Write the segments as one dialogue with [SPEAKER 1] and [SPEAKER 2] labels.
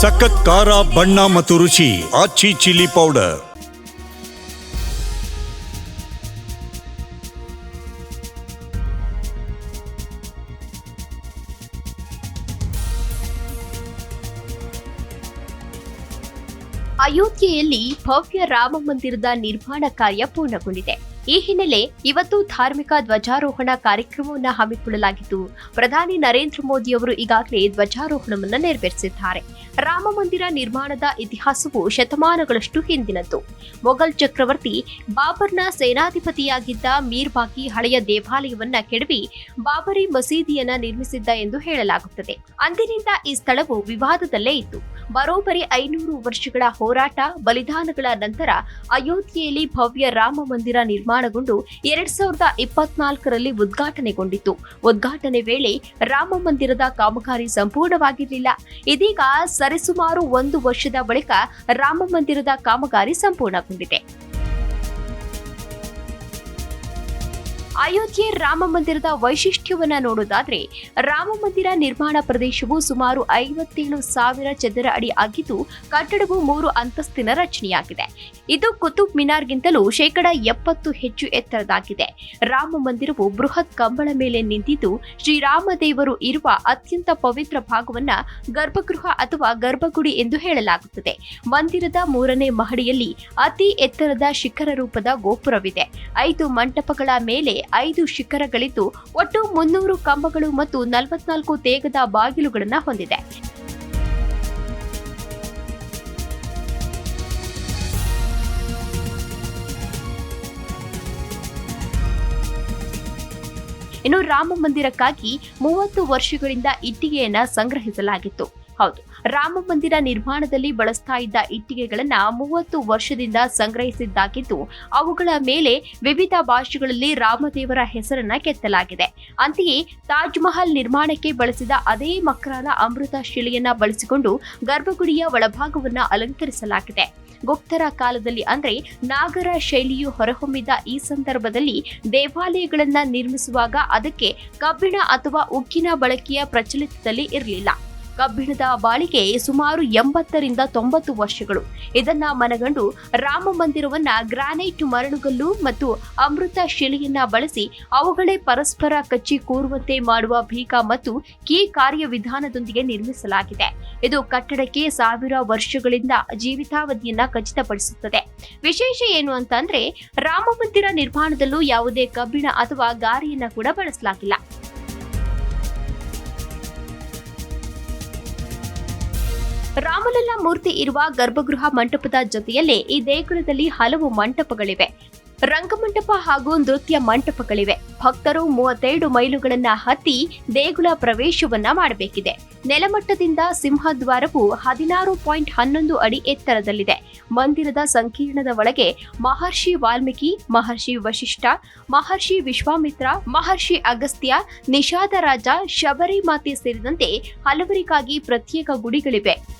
[SPEAKER 1] ಸಖತ್ ಖಾರ, ಬಣ್ಣ ಮತ್ತು ರುಚಿ ಆಚಿ ಚಿಲ್ಲಿ ಪೌಡರ್.
[SPEAKER 2] ಅಯೋಧ್ಯೆಯಲ್ಲಿ ಭವ್ಯ ರಾಮ ಮಂದಿರದ ನಿರ್ಮಾಣ ಕಾರ್ಯ ಪೂರ್ಣಗೊಂಡಿದೆ. ಈ ಹಿನ್ನೆಲೆ ಇವತ್ತು ಧಾರ್ಮಿಕ ಧ್ವಜಾರೋಹಣ ಕಾರ್ಯಕ್ರಮವನ್ನು ಹಮ್ಮಿಕೊಳ್ಳಲಾಗಿದ್ದು, ಪ್ರಧಾನಿ ನರೇಂದ್ರ ಮೋದಿ ಅವರು ಈಗಾಗಲೇ ಧ್ವಜಾರೋಹಣವನ್ನು ನೆರವೇರಿಸಿದ್ದಾರೆ. ರಾಮ ಮಂದಿರ ನಿರ್ಮಾಣದ ಇತಿಹಾಸವು ಶತಮಾನಗಳಷ್ಟು ಹಿಂದಿನದ್ದು. ಮೊಘಲ್ ಚಕ್ರವರ್ತಿ ಬಾಬರ್ನ ಸೇನಾಧಿಪತಿಯಾಗಿದ್ದ ಮೀರ್ ಬಾಕಿ ಹಳೆಯ ದೇವಾಲಯವನ್ನ ಕೆಡವಿ ಬಾಬರಿ ಮಸೀದಿಯನ್ನ ನಿರ್ಮಿಸಿದ್ದ ಎಂದು ಹೇಳಲಾಗುತ್ತದೆ. ಅಂದಿನಿಂದ ಈ ಸ್ಥಳವು ವಿವಾದದಲ್ಲೇ ಇತ್ತು ಬರೋಬ್ಬರಿ ಐನೂರು ವರ್ಷಗಳ ಹೋರಾಟ ಬಲಿದಾನಗಳ ನಂತರ ಅಯೋಧ್ಯೆಯಲ್ಲಿ ಭವ್ಯ ರಾಮ ಮಂದಿರ ನಿರ್ಮಾಣಗೊಂಡು ಎರಡ್ ಸಾವಿರದ ಇಪ್ಪತ್ನಾಲ್ಕರಲ್ಲಿ ಉದ್ಘಾಟನೆಗೊಂಡಿತು ಉದ್ಘಾಟನೆ ವೇಳೆ ರಾಮ ಮಂದಿರದ ಕಾಮಗಾರಿ ಸಂಪೂರ್ಣವಾಗಿರಲಿಲ್ಲ. ಇದೀಗ ಸರಿಸುಮಾರು ಒಂದು ವರ್ಷದ ಬಳಿಕ ರಾಮ ಮಂದಿರದ ಕಾಮಗಾರಿ ಸಂಪೂರ್ಣಗೊಂಡಿದೆ. ಅಯೋಧ್ಯೆ ರಾಮ ಮಂದಿರದ ವೈಶಿಷ್ಟ್ಯವನ್ನ ನೋಡೋದಾದ್ರೆ, ರಾಮ ಮಂದಿರ ನಿರ್ಮಾಣ ಪ್ರದೇಶವು ಸುಮಾರು ಐವತ್ತೇಳು ಸಾವಿರ ಚದರ ಅಡಿ ಆಗಿದ್ದು, ಕಟ್ಟಡವು ಮೂರು ಅಂತಸ್ತಿನ ರಚನೆಯಾಗಿದೆ. ಇದು ಕುತುಬ್ ಮಿನಾರ್ಗಿಂತಲೂ ಶೇಕಡ ಎಪ್ಪತ್ತು ಹೆಚ್ಚು ಎತ್ತರದಾಗಿದೆ. ರಾಮ ಮಂದಿರವು ಬೃಹತ್ ಕಂಬಳ ಮೇಲೆ ನಿಂತಿದ್ದು ಶ್ರೀರಾಮದೇವರು ಇರುವ ಅತ್ಯಂತ ಪವಿತ್ರ ಭಾಗವನ್ನ ಗರ್ಭಗೃಹ ಅಥವಾ ಗರ್ಭಗುಡಿ ಎಂದು ಹೇಳಲಾಗುತ್ತದೆ. ಮಂದಿರದ ಮೂರನೇ ಮಹಡಿಯಲ್ಲಿ ಅತಿ ಎತ್ತರದ ಶಿಖರ ರೂಪದ ಗೋಪುರವಿದೆ. ಐದು ಮಂಟಪಗಳ ಮೇಲೆ ಐದು ಶಿಖರಗಳಿದ್ದು ಒಟ್ಟು ಮುನ್ನೂರು ಕಂಬಗಳು ಮತ್ತು ನಲವತ್ನಾಲ್ಕು ತೇಗದ ಬಾಗಿಲುಗಳನ್ನು ಹೊಂದಿದೆ. ಇನ್ನು ರಾಮ ಮಂದಿರಕ್ಕಾಗಿ ಮೂವತ್ತು ವರ್ಷಗಳಿಂದ ಇಟ್ಟಿಗೆಯನ್ನ ಸಂಗ್ರಹಿಸಲಾಗಿತ್ತು. ಹೌದು. ರಾಮ ಮಂದಿರ ನಿರ್ಮಾಣದಲ್ಲಿ ಬಳಸ್ತಾ ಇದ್ದ ಇಟ್ಟಿಗೆಗಳನ್ನ ಮೂವತ್ತು ವರ್ಷದಿಂದ ಸಂಗ್ರಹಿಸಿದ್ದಾಗಿದ್ದು, ಅವುಗಳ ಮೇಲೆ ವಿವಿಧ ಭಾಷೆಗಳಲ್ಲಿ ರಾಮದೇವರ ಹೆಸರನ್ನ ಕೆತ್ತಲಾಗಿದೆ. ಅಂತೆಯೇ ತಾಜ್ ಮಹಲ್ ನಿರ್ಮಾಣಕ್ಕೆ ಬಳಸಿದ ಅದೇ ಮಕ್ರಾಲ ಅಮೃತ ಶಿಲೆಯನ್ನ ಬಳಸಿಕೊಂಡು ಗರ್ಭಗುಡಿಯ ಒಳಭಾಗವನ್ನು ಅಲಂಕರಿಸಲಾಗಿದೆ. ಗುಪ್ತರ ಕಾಲದಲ್ಲಿ ಅಂದ್ರೆ ನಾಗರ ಶೈಲಿಯು ಹೊರಹೊಮ್ಮಿದ ಈ ಸಂದರ್ಭದಲ್ಲಿ ದೇವಾಲಯಗಳನ್ನ ನಿರ್ಮಿಸುವಾಗ ಅದಕ್ಕೆ ಕಬ್ಬಿಣ ಅಥವಾ ಉಕ್ಕಿನ ಬಳಕೆಯ ಪ್ರಚಲಿತದಲ್ಲಿ ಇರಲಿಲ್ಲ. ಕಬ್ಬಿಣದ ಬಾಳಿಗೆ ಸುಮಾರು ಎಂಬತ್ತರಿಂದ ತೊಂಬತ್ತು ವರ್ಷಗಳು. ಇದನ್ನ ಮನಗಂಡು ರಾಮ ಮಂದಿರವನ್ನ ಗ್ರಾನೈಟ್ ಮರಳುಗಲ್ಲು ಮತ್ತು ಅಮೃತ ಶಿಲೆಯನ್ನ ಬಳಸಿ ಅವುಗಳೇ ಪರಸ್ಪರ ಕಚ್ಚಿ ಕೂರುವಂತೆ ಮಾಡುವ ಭೀಕ ಮತ್ತು ಕೀ ಕಾರ್ಯವಿಧಾನದೊಂದಿಗೆ ನಿರ್ಮಿಸಲಾಗಿದೆ. ಇದು ಕಟ್ಟಡಕ್ಕೆ ಸಾವಿರ ವರ್ಷಗಳಿಂದ ಜೀವಿತಾವಧಿಯನ್ನ ಖಚಿತಪಡಿಸುತ್ತದೆ. ವಿಶೇಷ ಏನು ಅಂತಂದ್ರೆ ರಾಮ ಮಂದಿರ ನಿರ್ಮಾಣದಲ್ಲೂ ಯಾವುದೇ ಕಬ್ಬಿಣ ಅಥವಾ ಗಾರಿಯನ್ನ ಕೂಡ ಬಳಸಲಾಗಿಲ್ಲ. ರಾಮಲಲ್ಲ ಮೂರ್ತಿ ಇರುವ ಗರ್ಭಗೃಹ ಮಂಟಪದ ಜೊತೆಯಲ್ಲೇ ಈ ದೇಗುಲದಲ್ಲಿ ಹಲವು ಮಂಟಪಗಳಿವೆ. ರಂಗಮಂಟಪ ಹಾಗೂ ನೃತ್ಯ ಮಂಟಪಗಳಿವೆ. ಭಕ್ತರು ಮೂವತ್ತೆರಡು ಮೈಲುಗಳನ್ನ ಹತ್ತಿ ದೇಗುಲ ಪ್ರವೇಶವನ್ನ ಮಾಡಬೇಕಿದೆ. ನೆಲಮಟ್ಟದಿಂದ ಸಿಂಹದ್ವಾರವು ಹದಿನಾರು ಪಾಯಿಂಟ್ ಹನ್ನೊಂದು ಅಡಿ ಎತ್ತರದಲ್ಲಿದೆ. ಮಂದಿರದ ಸಂಕೀರ್ಣದ ಒಳಗೆ ಮಹರ್ಷಿ ವಾಲ್ಮೀಕಿ, ಮಹರ್ಷಿ ವಶಿಷ್ಠ, ಮಹರ್ಷಿ ವಿಶ್ವಾಮಿತ್ರ, ಮಹರ್ಷಿ ಅಗಸ್ತ್ಯ ನಿಷಾದರಾಜ ಶಬರಿ ಮಾತೆ ಸೇರಿದಂತೆ ಹಲವರಿಗಾಗಿ ಪ್ರತ್ಯೇಕ ಗುಡಿಗಳಿವೆ.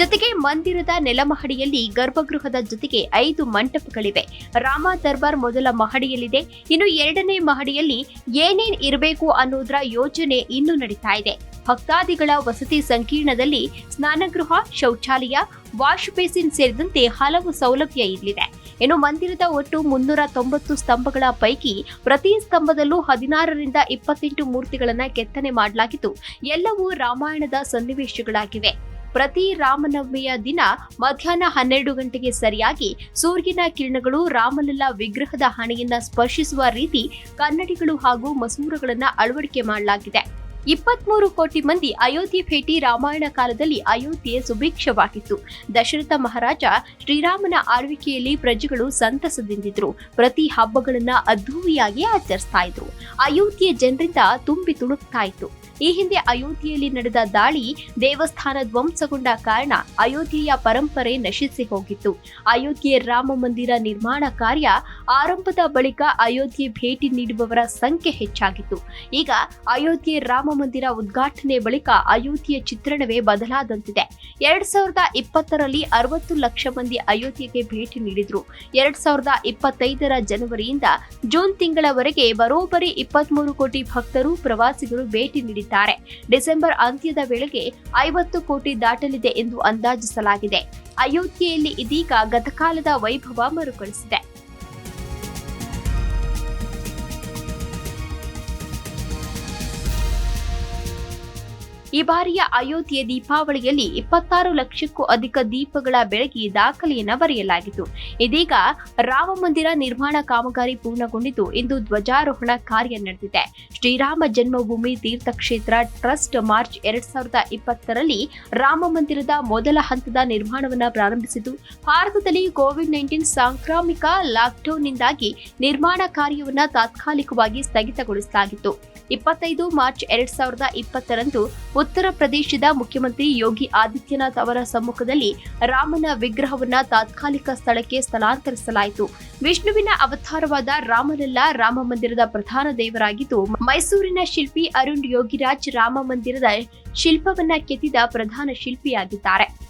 [SPEAKER 2] ಜೊತೆಗೆ ಮಂದಿರದ ನೆಲಮಹಡಿಯಲ್ಲಿ ಗರ್ಭಗೃಹದ ಜೊತೆಗೆ ಐದು ಮಂಟಪಗಳಿವೆ. ರಾಮ ದರ್ಬಾರ್ ಮೊದಲ ಮಹಡಿಯಲ್ಲಿದೆ. ಇನ್ನು ಎರಡನೇ ಮಹಡಿಯಲ್ಲಿ ಏನೇನ್ ಇರಬೇಕು ಅನ್ನೋದ್ರ ಯೋಜನೆ ಇನ್ನೂ ನಡೀತಾ ಇದೆ. ಭಕ್ತಾದಿಗಳ ವಸತಿ ಸಂಕೀರ್ಣದಲ್ಲಿ ಸ್ನಾನಗೃಹ, ಶೌಚಾಲಯ ವಾಶ್ ಬೇಸಿನ್ ಸೇರಿದಂತೆ ಹಲವು ಸೌಲಭ್ಯ ಇರಲಿದೆ ಇನ್ನು ಮಂದಿರದ ಒಟ್ಟು ಮುನ್ನೂರ ತೊಂಬತ್ತು ಸ್ತಂಭಗಳ ಪೈಕಿ ಪ್ರತಿ ಸ್ತಂಭದಲ್ಲೂ ಹದಿನಾರರಿಂದ ಇಪ್ಪತ್ತೆಂಟು ಮೂರ್ತಿಗಳನ್ನು ಕೆತ್ತನೆ ಮಾಡಲಾಗಿದ್ದು, ಎಲ್ಲವೂ ರಾಮಾಯಣದ ಸನ್ನಿವೇಶಗಳಾಗಿವೆ. ಪ್ರತಿ ರಾಮನವಮಿಯ ದಿನ ಮಧ್ಯಾಹ್ನ ಹನ್ನೆರಡು ಗಂಟೆಗೆ ಸರಿಯಾಗಿ ಸೂರ್ಯನ ಕಿರಣಗಳು ರಾಮಲಲ್ಲಾ ವಿಗ್ರಹದ ಹಣೆಯನ್ನ ಸ್ಪರ್ಶಿಸುವ ರೀತಿ ಕನ್ನಡಿಗಳು ಹಾಗೂ ಮಸೂರಗಳನ್ನು ಅಳವಡಿಕೆ ಮಾಡಲಾಗಿದೆ. ಇಪ್ಪತ್ಮೂರು ಕೋಟಿ ಮಂದಿ ಅಯೋಧ್ಯೆ ಭೇಟಿ ರಾಮಾಯಣ ಕಾಲದಲ್ಲಿ ಅಯೋಧ್ಯೆ ಸುಭಿಕ್ಷವಾಗಿತ್ತು. ದಶರಥ ಮಹಾರಾಜ ಶ್ರೀರಾಮನ ಆಳ್ವಿಕೆಯಲ್ಲಿ ಪ್ರಜೆಗಳು ಸಂತಸದಿಂದಿದ್ರು. ಪ್ರತಿ ಹಬ್ಬಗಳನ್ನ ಅದ್ಧೂರಿಯಾಗಿ ಆಚರಿಸ್ತಾ ಇದ್ರು. ಅಯೋಧ್ಯೆ ಜನರಿಂದ ತುಂಬಿ ತುಳುಕ್ತಾ ಇತ್ತು. ಈ ಹಿಂದೆ ಅಯೋಧ್ಯೆಯಲ್ಲಿ ನಡೆದ ದಾಳಿ ದೇವಸ್ಥಾನ ಧ್ವಂಸಗೊಂಡ ಕಾರಣ ಅಯೋಧ್ಯೆಯ ಪರಂಪರೆ ನಶಿಸಿ ಹೋಗಿತ್ತು. ಅಯೋಧ್ಯೆ ರಾಮ ಮಂದಿರ ನಿರ್ಮಾಣ ಕಾರ್ಯ ಆರಂಭದ ಬಳಿಕ ಅಯೋಧ್ಯೆ ಭೇಟಿ ನೀಡುವವರ ಸಂಖ್ಯೆ ಹೆಚ್ಚಾಗಿತ್ತು. ಈಗ ಅಯೋಧ್ಯೆ ರಾಮ ಮಂದಿರ ಉದ್ಘಾಟನೆ ಬಳಿಕ ಅಯೋಧ್ಯೆಯ ಚಿತ್ರಣವೇ ಬದಲಾದಂತಿದೆ. ಎರಡ್ ಸಾವಿರದ ಇಪ್ಪತ್ತರಲ್ಲಿ ಅರವತ್ತು ಲಕ್ಷ ಮಂದಿ ಅಯೋಧ್ಯೆಗೆ ಭೇಟಿ ನೀಡಿದ್ರು. ಎರಡ್ ಸಾವಿರದ ಇಪ್ಪತ್ತೈದರ ಜನವರಿಯಿಂದ ಜೂನ್ ತಿಂಗಳವರೆಗೆ ಬರೋಬ್ಬರಿ ಇಪ್ಪತ್ಮೂರು ಕೋಟಿ ಭಕ್ತರು, ಪ್ರವಾಸಿಗರು ಭೇಟಿ ನೀಡಿದ್ದಾರೆ. ಡಿಸೆಂಬರ್ ಅಂತ್ಯದ ವೇಳೆಗೆ ಐವತ್ತು ಕೋಟಿ ದಾಟಲಿದೆ ಎಂದು ಅಂದಾಜಿಸಲಾಗಿದೆ. ಅಯೋಧ್ಯೆಯಲ್ಲಿ ಇದೀಗ ಗತಕಾಲದ ವೈಭವ ಮರುಕಳಿಸಿದೆ. ಈ ಬಾರಿಯ ಅಯೋಧ್ಯೆ ದೀಪಾವಳಿಯಲ್ಲಿ ಇಪ್ಪತ್ತಾರು ಲಕ್ಷಕ್ಕೂ ಅಧಿಕ ದೀಪಗಳ ಬೆಳಕಿ ದಾಖಲೆಯನ್ನು ಬರೆಯಲಾಗಿತ್ತು. ಇದೀಗ ರಾಮ ಮಂದಿರ ನಿರ್ಮಾಣ ಕಾಮಗಾರಿ ಪೂರ್ಣಗೊಂಡಿದ್ದು, ಇಂದು ಧ್ವಜಾರೋಹಣ ಕಾರ್ಯ ನಡೆದಿದೆ. ಶ್ರೀರಾಮ ಜನ್ಮಭೂಮಿ ತೀರ್ಥಕ್ಷೇತ್ರ ಟ್ರಸ್ಟ್ ಮಾರ್ಚ್ ಎರಡ್ ಸಾವಿರದ ಇಪ್ಪತ್ತರಲ್ಲಿ ರಾಮ ಮಂದಿರದ ಮೊದಲ ಹಂತದ ನಿರ್ಮಾಣವನ್ನು ಪ್ರಾರಂಭಿಸಿದ್ದು, ಭಾರತದಲ್ಲಿ ಕೋವಿಡ್ ನೈನ್ಟೀನ್ ಸಾಂಕ್ರಾಮಿಕ ಲಾಕ್ಡೌನ್ನಿಂದಾಗಿ ನಿರ್ಮಾಣ ಕಾರ್ಯವನ್ನು ತಾತ್ಕಾಲಿಕವಾಗಿ ಸ್ಥಗಿತಗೊಳಿಸಲಾಗಿತ್ತು. ಇಪ್ಪತ್ತೈದು ಮಾರ್ಚ್ ಎರಡ್ ಸಾವಿರದ ಇಪ್ಪತ್ತರಂದು ಉತ್ತರ ಪ್ರದೇಶದ ಮುಖ್ಯಮಂತ್ರಿ ಯೋಗಿ ಆದಿತ್ಯನಾಥ್ ಅವರ ಸಮ್ಮುಖದಲ್ಲಿ ರಾಮನ ವಿಗ್ರಹವನ್ನು ತಾತ್ಕಾಲಿಕ ಸ್ಥಳಕ್ಕೆ ಸ್ಥಳಾಂತರಿಸಲಾಯಿತು. ವಿಷ್ಣುವಿನ ಅವತಾರವಾದ ರಾಮನಲ್ಲ ರಾಮ ಮಂದಿರದ ಪ್ರಧಾನ ದೇವರಾಗಿದ್ದು, ಮೈಸೂರಿನ ಶಿಲ್ಪಿ ಅರುಣ್ ಯೋಗಿರಾಜ್ ರಾಮ ಮಂದಿರದ ಶಿಲ್ಪವನ್ನ ಕೆತ್ತಿದ ಪ್ರಧಾನ ಶಿಲ್ಪಿಯಾಗಿದ್ದಾರೆ.